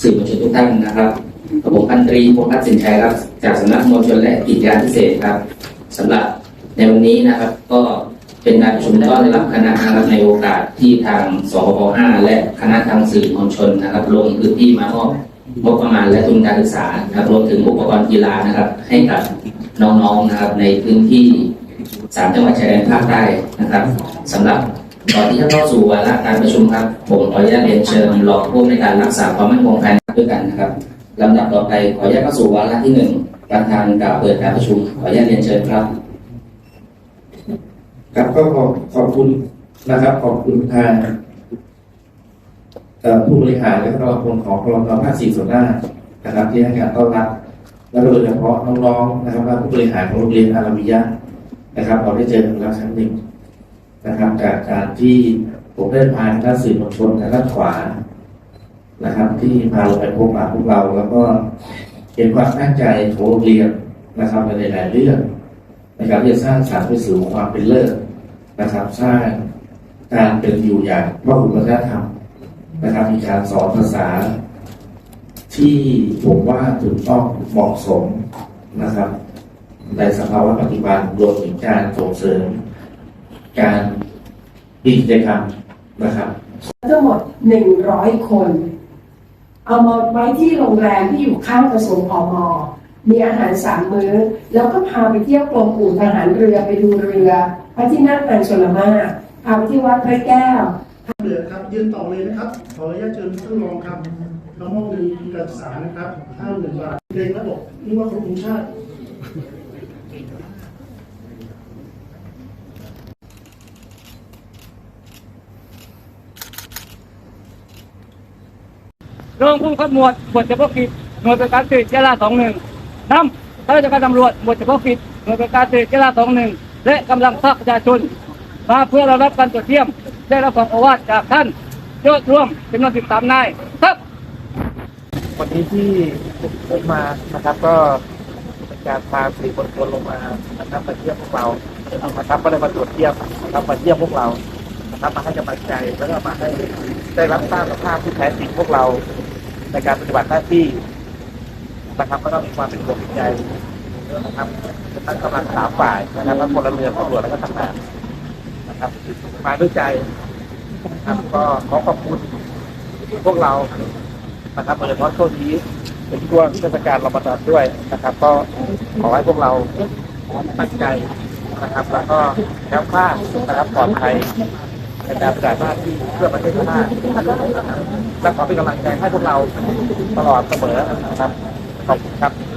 สื่อมวลชนทุกท่านนะครับผมพันตรีพงพัฒน์สินชัยครับจากสำนักมวลชนและกิจการพิเศษครับสำหรับในวันนี้นะครับก็เป็นการประชุมต้อนรับคณะนะครับในโอกาสที่ทางสคบ5และคณะทางสื่อมวลชนนะครับลงพื้นที่มามอบงบประมาณและทุนการศึกษาครับรวมถึงอุปกรณ์กีฬานะครับ ให้กับน้องๆนะครับในพื้นที่สามจังหวัดชายแดนภาคใต้นะครับสำหรับ ก่อนที่จะเข้าสู่วาระการประชุมครับ ผมขออนุญาตเรียนเชิญรองผู้อำนวยการรักษาความมั่นคงภายในด้วยกันนะครับลำดับต่อไปขออนุญาตเข้าสู่วาระที่หนึ่งประธานกล่าวเปิดการประชุม ขออนุญาตเรียนเชิญครับ ครับก็ขอบขอบคุณนะครับ ขอบคุณทางผู้บริหารและก็กำลังพลของกรมภาคสี่ส่วนหน้านะครับ ที่ให้การต้อนรับ และโดยเฉพาะน้องๆนะครับและผู้บริหารของโรงเรียนอาราบิยะนะครับ เราได้เจอกันแล้วครั้งหนึ่ง นะครับ จากการที่ผมได้พาคณะสื่อมวลชนทางด้านขวานะครับ ที่พาเราไปพบปะพวกเรา แล้วก็เห็นความตั้งใจของโรงเรียนนะครับในหลายเรื่องนะครับที่จะสร้างสรรค์ไปสู่ความเป็นเลิศนะครับ สร้างการเป็นอยู่อย่างพระคุณวัฒนธรรมนะครับ มีการสอนภาษา ที่ผมว่าถูกต้องเหมาะสมนะครับ ในสภาวะปัจจุบันรวมถึงการส่งเสริม การมีกิจกรรมนะครับ ทั้งหมด 100 คน เอามาไว้ที่โรงแรมที่อยู่ข้างกระทรวงอมมีอาหารสามมื้อ แล้วก็พาไปเที่ยวกรมอู่ทหารเรือไปดูเรือพระที่นั่งอัญชลมาศพาไปที่วัดพระแก้ว เหลือครับยืนต่อเลยนะครับ ขออนุญาตเชิญท่านรองครับน้องมอบเงินการศึกษานะครับห้าหมื่นบาทเพลงระบบนี่ว่าของชาติ รองผู้ขับหมวดหมวดเฉพาะกิจหน่วยประการสื่อยะลาสองหนึ่งนำข้าราชการตำรวจหมวดเฉพาะกิจหน่วยประการสื่อยะลาสองหนึ่งและกำลังภาคประชาชน มาเพื่อเรารับการตรวจเยี่ยม ได้รับความโอวาทจากท่านยอดร่วมจำนวนสิบสามนายครับวันนี้ที่ผมมานะครับก็เป็นการพาสื่อมวลชนลงมานะครับมาเยี่ยมพวกเรานะครับก็เลยมาตรวจเยี่ยมนะครับมาเยี่ยมพวกเรานะครับมาให้กำลังใจแล้วก็มาให้ได้รับทราบสภาพที่แท้จริงพวกเรา ในการปฏิบัติหน้าที่นะครับก็ต้องมีความเป็นห่วงเป็นใยนะครับทั้งกำลังสามฝ่ายนะครับทั้งพลเรือนตำรวจแล้วก็ทหารนะครับมาด้วยใจนะครับก็ขอขอบคุณพวกเรานะครับโดยเฉพาะช่วงนี้เป็นช่วงเทศกาลรอมฎอนด้วยนะครับ ก็ขอให้พวกเราตั้งใจนะครับ แล้วก็แคล้วคลานะครับปลอดภัย ในการปฏิบัติหน้าที่เพื่อประเทศชาติและขอเป็นกำลังใจให้พวกเราตลอดเสมอนะครับขอบคุณครับ